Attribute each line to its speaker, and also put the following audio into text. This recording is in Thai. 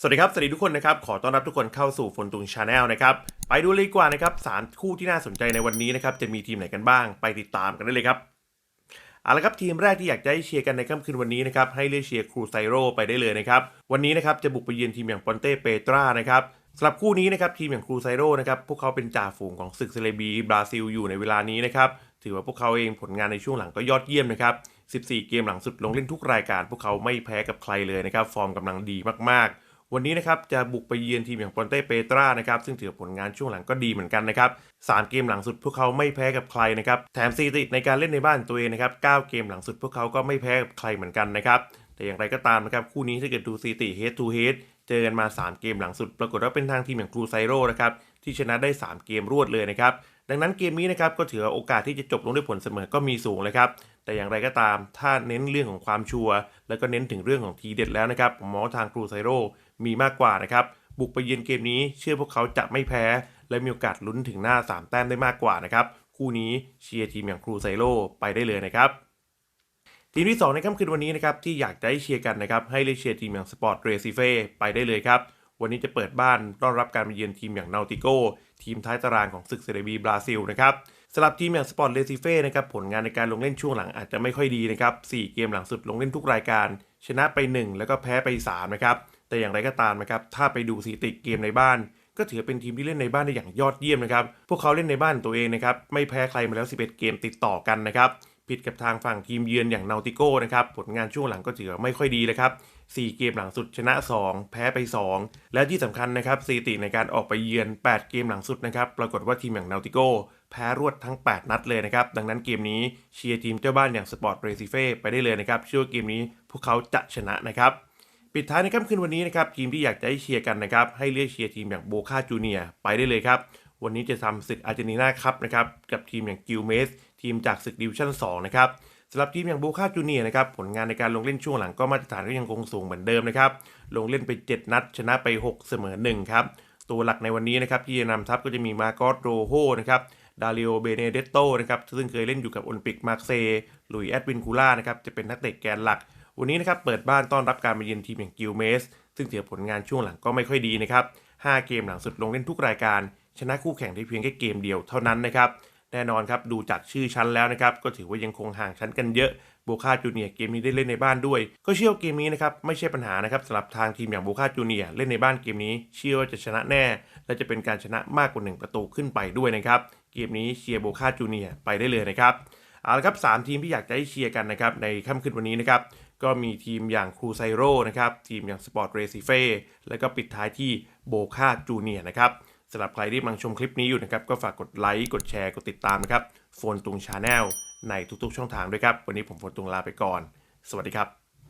Speaker 1: สวัสดีครับ สวัสดีทุกคนนะครับ ขอต้อนรับทุกคนเข้าสู่ฟนตุงชาแนลนะครับ ไปดูเลยกว่านะครับสามคู่ที่น่าสนใจในวันนี้นะครับ จะมีทีมไหนกันบ้าง ไปติดตามกันได้เลยครับ เอาละครับทีมแรกที่อยากจะให้เชียร์กันในค่ำคืนวันนี้นะครับ ให้เลือกเชียร์ครูไซโรไปได้เลยนะครับ วันนี้นะครับจะบุกไปเยือนทีมอย่างปอนเต้เปตรานะครับสำหรับคู่นี้นะครับทีมอย่างครูไซโรนะครับ พวกเขาเป็นจ่าฝูงของศึกเซเลบีบราซิลอยู่ในเวลานี้นะครับ ถือว่าพวกเขาเองผลงานในช่วงหลังก็ยอดเยี่ยมนะครับ 14 เกมหลังสุดลงเล่นทุกรายการ พวกเขาไม่แพ้กับใครเลยนะครับ ฟอร์มกำลังดีมากๆ วันนี้นะครับจะบุกไปเยือนทีมอย่างปอนเต้เปตรานะครับซึ่งถือผลงานช่วงหลังก็ดีเหมือนกันนะครับสามเกมหลังสุดพวกเขาไม่แพ้กับใครนะครับแถมสถิติในการเล่นในบ้านตัวเองนะครับเก้าเกมหลังสุดพวกเขาก็ไม่แพ้กับใครเหมือนกันนะครับแต่อย่างไรก็ตามนะครับคู่นี้ถ้าเกิดดูสถิติ head to head เจอกันมา 3 เกมหลังสุด ปรากฏว่าเป็นทางทีมอย่างครูไซโร่นะครับที่ชนะได้ 3 เกมรวดเลยนะครับดังนั้นเกมนี้นะครับก็ถือโอกาสที่จะจบลงด้วยผลเสมอก็มีสูงเลยครับ แต่อย่างไรก็ตาม ถ้าเน้นเรื่องของความชัวร์แล้วก็เน้นถึงเรื่องของทีเด็ดแล้วนะครับผมมองทางครูไซโรมีมากกว่านะครับบุกไปเยือนเกมนี้ เชื่อพวกเขาจะไม่แพ้ และมีโอกาสลุ้นถึงหน้า 3 แต้มได้มากกว่านะครับคู่นี้เชียร์ทีมอย่างครูไซโรไปได้เลยนะครับทีมที่2ในค่ำคืนวันนี้นะครับที่อยากจะให้เชียร์กันนะครับให้เลือกเชียร์ทีมอย่างสปอร์ตเรซิเฟ่ไปได้เลยครับ วันนี้จะเปิดบ้านต้อนรับการมาเยือนทีมอย่างนาติโกทีมท้ายตารางของศึกเซเรบีบราซิลนะครับสำหรับทีมอย่างสปอร์ตเรซิเฟ่นะครับผลงานในการลงเล่นช่วงหลังอาจจะไม่ค่อยดีนะครับ4เกมหลังสุดลงเล่นทุกรายการ ชนะไป 1 แล้วก็แพ้ไป3นะครับแต่อย่างไรก็ตามนะครับถ้าไปดูสถิติเกมในบ้าน ก็ถือเป็นทีมที่เล่นในบ้านได้อย่างยอดเยี่ยมนะครับพวกเขาเล่นในบ้านตัวเองนะครับไม่แพ้ใครมาแล้ว 11 เกมติดต่อกันนะครับ ผิดกับทางฝั่งทีมเยือนอย่างนาติโก้นะครับผลงานช่วงหลังก็ถือไม่ค่อยดีเลยครับ 4 เกมหลังสุดชนะ 2 แพ้ไป 2 และที่สำคัญนะครับสถิติในการออกไปเยือน 8 เกมหลังสุดนะครับปรากฏว่าทีมอย่างนาติโก้แพ้รวดทั้ง 8 นัดเลยนะครับ ดังนั้นเกมนี้เชียร์ทีมเจ้าบ้านอย่างสปอร์ตเรซิเฟ่ไปได้เลยนะครับเชื่อว่าเกมนี้พวกเขาจะชนะนะครับปิดท้ายในค่ำคืนวันนี้นะครับทีมที่อยากจะให้เชียร์กันนะครับให้เลือกเชียร์ทีมอย่างโบคาจูเนียไปได้เลยครับ วันนี้จะทำศึกอาร์เจนตินาครับนะครับกับทีมอย่างกิลเมสทีมจากศึกดิวิชั่น2นะครับสำหรับทีมอย่างโบคาจูเนียนะครับผลงานในการลงเล่นช่วงหลังก็มาตรฐานก็ยังคงสูงเหมือนเดิมนะครับลงเล่นไป 7 นัด ชนะไป 6 เสมอ1ครับตัวหลักในวันนี้นะครับที่จะนำทัพก็จะมีมาโกสโรโฮนะครับดาริโอเบเนเดโตนะครับซึ่งเคยเล่นอยู่กับโอลิมปิกมาร์เซย์หลุยส์แอดวินคูล่านะครับจะเป็นนักเตะแกนหลัก วันนี้นะครับเปิดบ้านต้อนรับการมาเยือนทีมอย่างกิลเมสซึ่งถือผลงานช่วงหลังก็ไม่ค่อยดีนะครับ5เกมหลังสุดลงเล่นทุกรายการ ชนะคู่แข่งได้เพียงแค่เกมเดียวเท่านั้นนะครับ แน่นอนครับดูจากชื่อชั้นแล้วนะครับ ก็ถือว่ายังคงห่างชั้นกันเยอะโบคาจูเนียเกมนี้ได้เล่นในบ้านด้วย ก็เชื่อว่าเกมนี้นะครับไม่ใช่ปัญหานะครับสำหรับทางทีมอย่างโบคาจูเนียเล่นในบ้านเกมนี้ เชื่อว่าจะชนะแน่ และจะเป็นการชนะมากกว่า 1 ประตูขึ้นไปด้วยนะครับเกมนี้เชียร์โบคาจูเนียไปได้เลยนะครับเอาละครับสามทีมที่อยากจะให้เชียร์กันนะครับในค่ำคืนวันนี้นะครับก็มีทีมอย่างครูไซโรนะครับทีมอย่างสปอร์ตเรซิเฟ่แล้วก็ปิดท้ายที่โบคาจูเนียนะครับ สำหรับใครที่กำลังชมคลิปนี้อยู่นะครับ ก็ฝากกดไลค์ กดแชร์ กดติดตามนะครับ โฟนตุงชาแนลในทุกๆ ช่องทางด้วยครับ วันนี้ผมโฟนตุงลาไปก่อน สวัสดีครับ